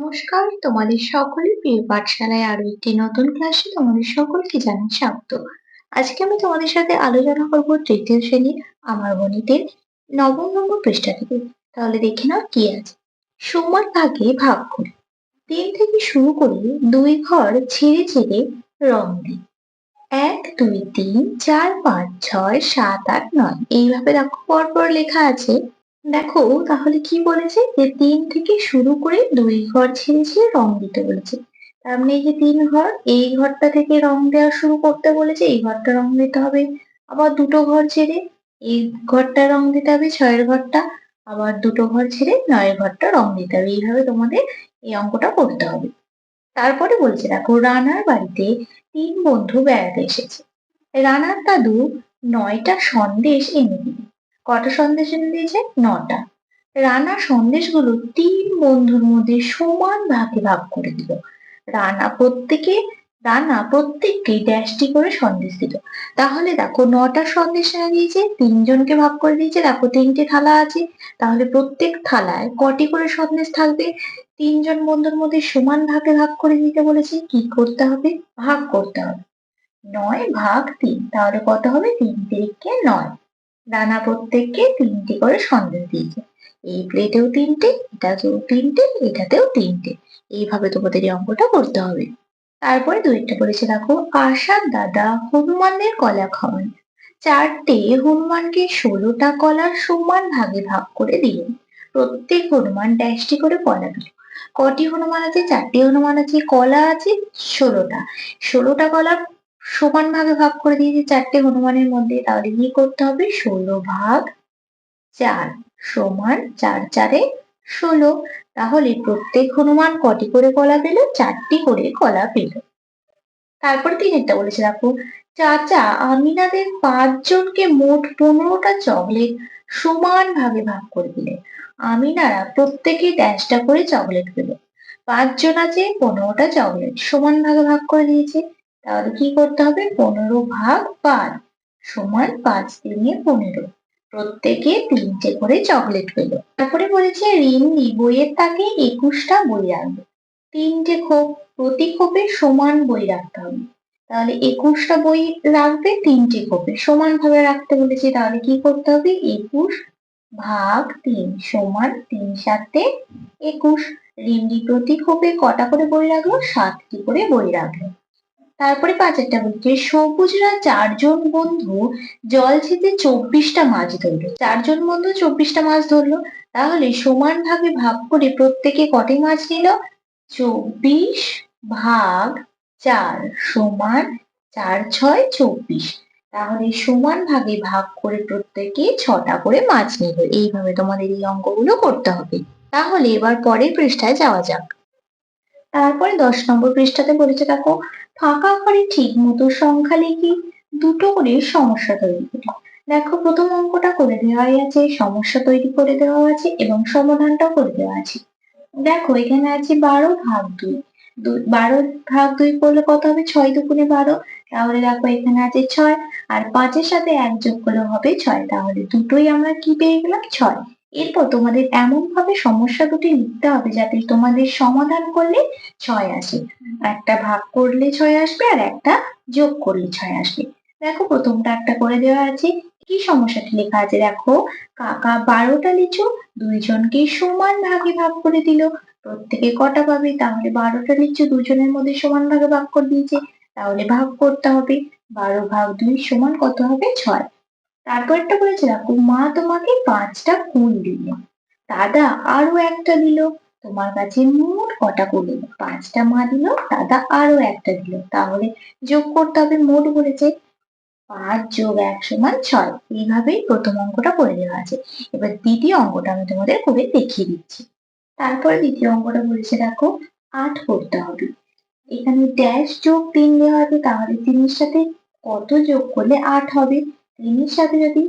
নমস্কার, তোমাদের সকলের প্রিয় পাঠশালায় আরও একটি নতুন ক্লাসে তোমাদের সকলকে জানাই স্বাগত। আজকে আমি তোমাদের সাথে আলোচনা করব তৃতীয় শ্রেণির আমার গণিতের নবম নম্বর পৃষ্ঠা থেকে। তাহলে দেখে নাও কি আছে। সমান ভাগে ভাগ করে। তিন থেকে শুরু করে দুই ঘর ছেড়ে ছেড়ে রং দিই এক, দুই, তিন, চার, পাঁচ, ছয়, সাত, আট, নয়। এইভাবে দেখো পরপর লেখা আছে। দেখো, তাহলে কি বলেছে? যে তিন থেকে শুরু করে দুই ঘর ছেড়ে ছেড়ে রং দিতে বলেছে। তার মানে এই যে তিন ঘর, এই ঘরটা থেকে রং দেওয়া শুরু করতে বলেছে, এই ঘরটা রং দিতে হবে। আবার দুটো ঘর ছেড়ে এই ঘরটা রং দিতে হবে, ছয়ের ঘরটা। আবার দুটো ঘর ছেড়ে নয়ের ঘরটা রং দিতে হবে। এইভাবে তোমাদের এই অঙ্কটা করতে হবে। তারপরে বলছে, দেখো, রানার বাড়িতে তিন বন্ধু বেড়াতে এসেছে। রানার দাদু নয়টা সন্দেশ এনে দিল। কটা সন্দেশ এনে দিয়েছে? নটা। রানা সন্দেশগুলো তিন বন্ধুর মধ্যে সমান ভাগে ভাগ করে দিল। রানা প্রত্যেকে, রানা প্রত্যেককে ড্যাশটি করে সন্দেশ দিল। তাহলে দেখো নটা সন্দেশ এনে দিয়েছে, তিনজনকে ভাগ করে দিয়েছে, দেখো তিনটে থালা আছে। তাহলে প্রত্যেক থালায় কটি করে সন্দেশ থাকবে? তিনজন বন্ধুর মধ্যে সমান ভাগে ভাগ করে দিতে বলেছে, কি করতে হবে? ভাগ করতে হবে। নয় ভাগ তিন, তাহলে কত হবে? তিন তিরিখকে নয়। রানা প্রত্যেককে তিনটি করে সন্দেশ দিয়েছে এই প্লেটেও তিনটে, এটাতেও তিনটে এটাতেও তিনটে। এইভাবে তোমাদের এই অঙ্কটা করতে হবে। তারপরে দুইটা বলেছে দেখো আশার দাদা হনুমানের কলা খাওয়ান। চারটে হনুমানকে ষোলোটা কলার সমান ভাগে ভাগ করে দিলেন প্রত্যেক হনুমান ড্যাশটি করে কলা দিল। কটি হনুমান আছে? চারটি হনুমান আছে, কলা আছে ষোলোটা। ষোলোটা কলা সমান ভাগে ভাগ করে দিয়েছি চারটে হনুমানের মধ্যে, তাহলে কি করতে হবে? ষোলো ভাগ চার সমান চার চারে ষোলো। তাহলে প্রত্যেক হনুমান কটি করে কলা পেল? চারটি করে কলা পেল। তারপর তিনেরটা বলেছে, দেখো, চাচা আমিনাদের পাঁচজনকে মোট পনেরোটা চকলেট সমান ভাগে ভাগ করে দিলে। আমিনারা প্রত্যেকে দশটা করে চকলেট পেল। পাঁচজন আছে, পনেরোটা চকলেট সমান ভাগে ভাগ করে দিয়েছে। তাহলে কি করতে হবে? পনেরো ভাগ পাঁচ সমান পাঁচ তিনে পনেরো। প্রত্যেকে তিনটে করে চকলেট পেল। তারপরে বলেছে রিন্নি বইয়ের তাকে একুশটা বই রাখবে তিনটে খোপ, প্রতি খোপে সমান বই রাখতে হবে। তাহলে একুশটা বই রাখবে তিনটে খোপে সমান ভাবে রাখতে বলেছে। তাহলে কি করতে হবে? একুশ ভাগ তিন সমান তিন সাতে একুশ। রিন্নি প্রতি খোপে কটা করে বই রাখল? সাতটি করে বই রাখল। তারপরে পাঁচেরটা বলছে সবুজরা চারজন বন্ধু জল ছেদে চব্বিশটা মাছ ধরলো। চারজন বন্ধু চব্বিশটা মাছ ধরলো। তাহলে সমান ভাগে ভাগ করে প্রত্যেকে কটি মাছ নিল? চব্বিশ ভাগ চার সমান চার ছয় চব্বিশ। তাহলে সমান ভাগে ভাগ করে প্রত্যেকে ছটা করে মাছ নিল। এইভাবে তোমাদের এই অঙ্কগুলো করতে হবে। তাহলে এবার পরের পৃষ্ঠায় যাওয়া যাক। তারপরে দশ নম্বর পৃষ্ঠাতে বলেছে দেখো ফাঁকা ঘরে ঠিক মতো সংখ্যা লিখি দুটো করে সমস্যা তৈরি করি। দেখো, প্রথম অঙ্কটা করে দেওয়াই আছে, সমস্যা তৈরি করে দেওয়া আছে এবং সমাধানটাও করে দেওয়া আছে। দেখো, এখানে আছে বারো ভাগ দুই। বারো ভাগ দুই করলে কত হবে? ছয় দুগুণে বারো। তাহলে দেখো, এখানে আছে ছয়। আর পাঁচের সাথে এক যোগ করলে হবে ছয়। তাহলে দুটোই আমরা কি পেয়ে গেলাম? ছয়। এরপর তোমাদের এমন ভাবে সমস্যা দুটি লিখতে হবে যাতে তোমাদের সমাধান করলে ছয় আসে। একটা ভাগ করলে ছয় আসবে আর একটা যোগ করলে ছয় আসবে। দেখো প্রথমটা একটা করে দেওয়া আছে। কি সমস্যাটি লেখা আছে? দেখো, কাকা বারোটা লিচু, দুইজনকে সমান ভাগে ভাগ করে দিল। প্রত্যেকে কটা পাবে? তাহলে বারোটা লিচু দুজনের মধ্যে সমান ভাগে ভাগ করে দিয়েছে। তাহলে ভাগ করতে হবে। বারো ভাগ দুই সমান কত হবে? ছয়। তারপরটা বলেছে দেখো মা তোমাকে পাঁচটা কুল দিল। দাদা আরও একটা দিল। তোমার কাছে মোট কটা কুল এলো? পাঁচটা মা দিল, দাদা আরও একটা দিল। তাহলে যোগ করতে হবে মোট বলেছে। পাঁচ যোগ এক সমান ছয়। এইভাবেই প্রথম অঙ্কটা করে দেওয়া আছে। এবার দ্বিতীয় অঙ্কটা আমি তোমাদের করে দেখিয়ে দিচ্ছি। তারপরে দ্বিতীয় অঙ্কটা বলেছে, দেখো, আট করতে হবে। এখানে ড্যাশ যোগ তিন দেওয়া আছে, তাহলে তিনের সাথে কত যোগ করলে আট হবে? তিনের সাথে যদি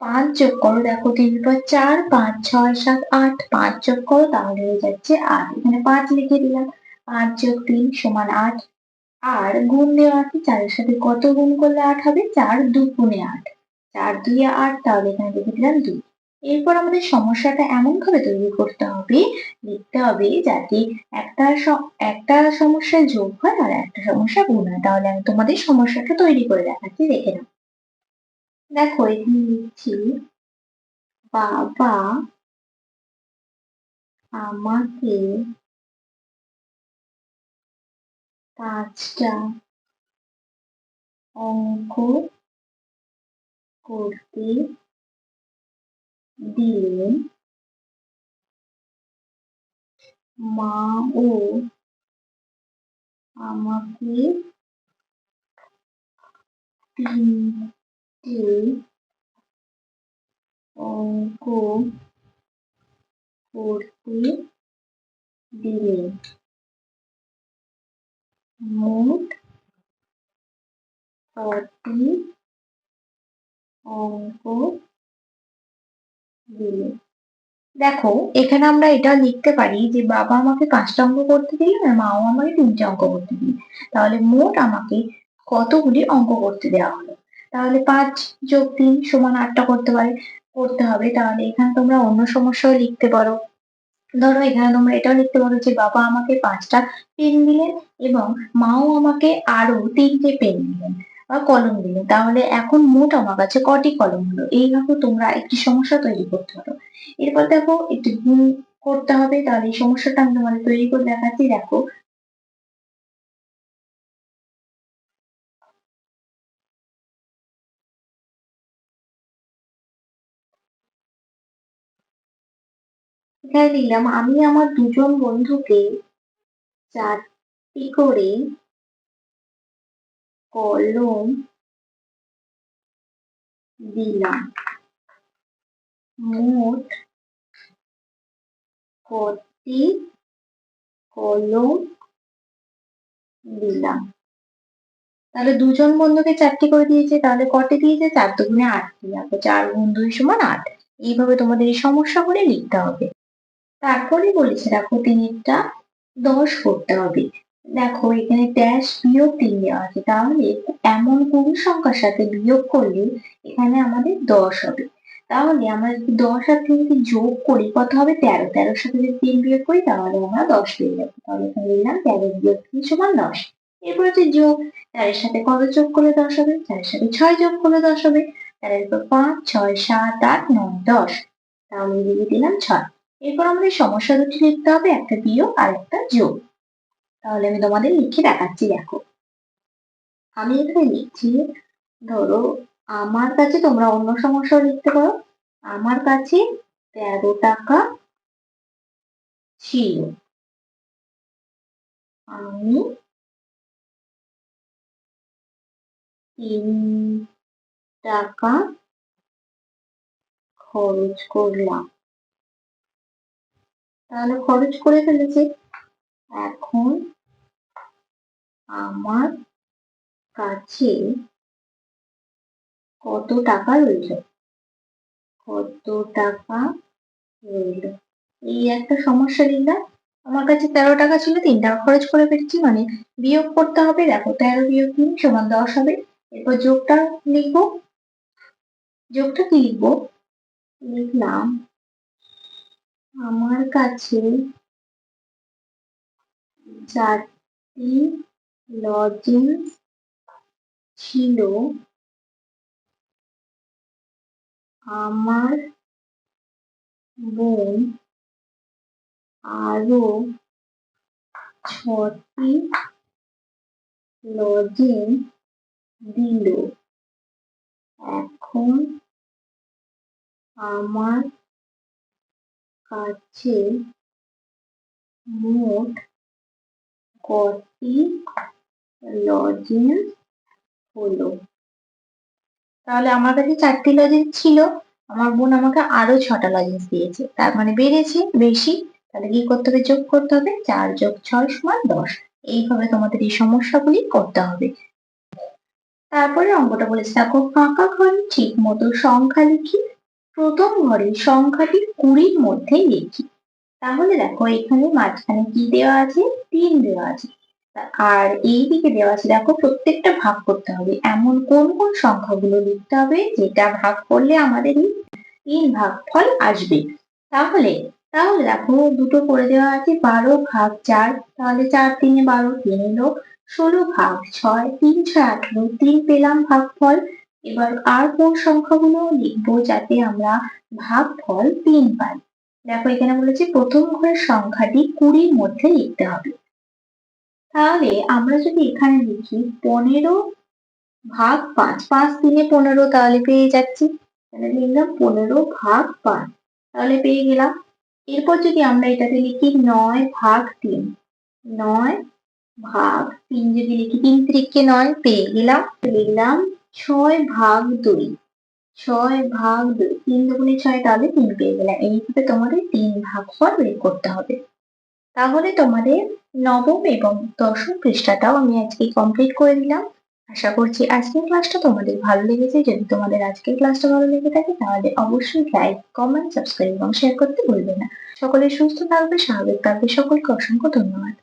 পাঁচ যোগ করো, দেখো তিন পর চার, পাঁচ ছয় সাত আট, পাঁচ যোগ করো, তাহলে হয়ে যাচ্ছে আট। এখানে পাঁচ লিখে দিলাম। পাঁচ যোগ তিন সমান আট। আর গুণ দেওয়া আছে, চারের সাথে কত গুণ করলে আট হবে? চার দু গুণে আট। চার দুই আট, তাহলে এখানে লিখে দিলাম দুই। এরপর আমাদের সমস্যাটা এমন ভাবে তৈরি করতে হবে, লিখতে হবে যাতে একটা একটা সমস্যা যোগ হয় আর একটা সমস্যা গুণ হয়। তাহলে আমি তোমাদের সমস্যাটা তৈরি করে দেখাচ্ছি, দেখে নাও। দেখো এখানে লিখছি বাবা আমাকে পাঁচটা অঙ্ক করতে দিলেন মা ও আমাকে তিনটে অঙ্ক করতে দিলেন মোট অঙ্ক দিলে। দেখো, এখানে আমরা এটা লিখতে পারি যে বাবা আমাকে পাঁচটা অঙ্ক করতে দিলেন আর মাও আমাকে তিনটে অঙ্ক করতে দিলেন তাহলে মোট আমাকে কতগুলি অঙ্ক করতে দেওয়া হলো? তাহলে পাঁচ যোগ তিন সমান আটটা করতে পারে, করতে হবে। তাহলে এখানে তোমরা অন্য সমস্যাও লিখতে পারো। ধরো এখানে তোমরা এটাও লিখতে পারো যে বাবা আমাকে পাঁচটা পেন দিলেন এবং মাও আমাকে আরও তিনটে পেন দিলেন বা কলম দিলেন। তাহলে এখন মোট আমার কাছে কটি কলম হলো? এইভাবে তোমরা একটি সমস্যা তৈরি করতে পারো। এরপর দেখো একটু গুণ করতে হবে। তাহলে এই সমস্যাটা আমি তোমাদের তৈরি করে দেখাচ্ছি। দেখো এখানে লিখলাম আমি আমার দুজন বন্ধুকে চারটি করে কলম দিলাম। মোট কটি কলম দিলাম? তাহলে দুজন বন্ধুকে চারটি করে দিয়েছে, তাহলে কটি দিয়েছে? চার দুগুণে আটটি দেখো চার দুই সমান আট। এইভাবে তোমাদের এই সমস্যাগুলি লিখতে হবে। তারপরে বলেছে, দেখো, তিনটা দশ করতে হবে। দেখো, এখানে ড্যাশ বিয়োগ তিন দেওয়া আছে। তাহলে এমন কোন সংখ্যার সাথে বিয়োগ করলে এখানে আমাদের দশ হবে। তাহলে আমরা যদি দশ আর তিনকে যোগ করি, কত হবে? তেরো। তেরোর সাথে যদি তিন বিয়োগ করি, তাহলে আমরা দশ পেয়ে যাব। তাহলে এখানে লিখলাম তেরো বিয়োগ তিন সমান দশ। এরপর হচ্ছে যোগ। চারের সাথে কত যোগ করলে দশ হবে? চারের সাথে ছয় যোগ করলে দশ হবে। চারের পর পাঁচ, ছয়, সাত, আট, নয়, দশ। তাহলে লিখে দিলাম ছয়। এরপর আমাদের সমস্যা দুটি লিখতে হবে, একটা বিয়োগ আর একটা যোগ। তাহলে আমি তোমাদের লিখে দেখাচ্ছি, দেখো। আমি এখানে লিখছি, ধরো, আমার কাছে তোমরা অন্য সমস্যা লিখতে পারো। আমার কাছে তেরো টাকা ছিল। আমি তিন টাকা খরচ করলাম। তাহলে খরচ করে ফেলেছে। এখন আমার কাছে কত টাকা রইল কত টাকা রইল? এই একটা সমস্যা লিখলাম আমার কাছে তেরো টাকা ছিল তিন টাকা খরচ করে ফেলেছি মানে বিয়োগ করতে হবে। দেখো, তেরো বিয়োগ তিন সমান দশ হবে। এরপর যোগটা লিখব। যোগটা কি লিখব? লিখলাম আমার কাছে চারটি লজেন্স ছিল। আমার বোন আরও ছটি লজেন্স দিল। এখন আমার কাছে মোট কটি লজেন্স হলো? তাহলে আমার কাছে চারটি লজেন্স ছিল। আমার বোন আমাকে আরও ছটা লজেন্স দিয়েছে। তার মানে বেড়েছে বেশি। তাহলে কি করতে হবে? যোগ করতে হবে। চার যোগ ছয় সমান দশ। এইভাবে তোমাদের এই সমস্যাগুলি করতে হবে। তারপরে অঙ্কটা বলেছে, দেখো ফাঁকা ঘরে ঠিক মতো সংখ্যা লিখি প্রথম ঘরের সংখ্যাটি কুড়ির মধ্যে লিখি। তাহলে দেখো এখানে মাঝখানে কি দেওয়া আছে? তিন দেওয়া আছে। আর এই দিকে দেওয়া আছে, দেখো প্রত্যেকটা ভাগ করতে হবে। এমন কোন কোন সংখ্যাগুলো লিখতে হবে যেটা ভাগ করলে আমাদের তিন ভাগ ফল আসবে। তাহলে তাহলে দেখো দুটো করে দেওয়া আছে, বারো ভাগ চার, তাহলে চার তিনে বারো, তিন এলো ষোলো ভাগ ছয়, তিন ছয় আঠেরো, তিন পেলাম ভাগফল এবার আর কোন সংখ্যাগুলো লিখব যাতে আমরা ভাগফল তিন পাই? দেখো, এখানে বলেছে প্রথম ঘরের সংখ্যাটি কুড়ির মধ্যে লিখতে হবে। তাহলে আমরা যদি এখানে লিখি পনেরো ভাগ পাঁচ পাঁচ তিনে পনেরো তাহলে পেয়ে যাচ্ছি। তাহলে লিখলাম পনেরো ভাগ পাঁচ, তাহলে পেয়ে গেলাম। এরপর যদি আমরা এটাতে লিখি নয় ভাগ তিন, নয় ভাগ তিন যদি লিখি তিন ত্রিককে নয়, পেয়ে গেলাম। লিখলাম ছয় ভাগ দুই। ছয় ভাগ দুই। তিন দুগুণে ছয় তাহলে তিন পেয়ে গেলাম। এইভাবে তোমাদের তিন ভাগ ফল বের করতে হবে। তাহলে তোমাদের নবম এবং দশম পৃষ্ঠাটাও আমি আজকে কমপ্লিট করে দিলাম। আশা করছি আজকের ক্লাসটা তোমাদের ভালো লেগেছে। যদি তোমাদের আজকের ক্লাসটা ভালো লেগে থাকে, তাহলে অবশ্যই লাইক কমেন্ট সাবস্ক্রাইব এবং শেয়ার করতে ভুলবে না। সকলে সুস্থ থাকবে, স্বাভাবিক থাকবে। সকলকে অসংখ্য ধন্যবাদ।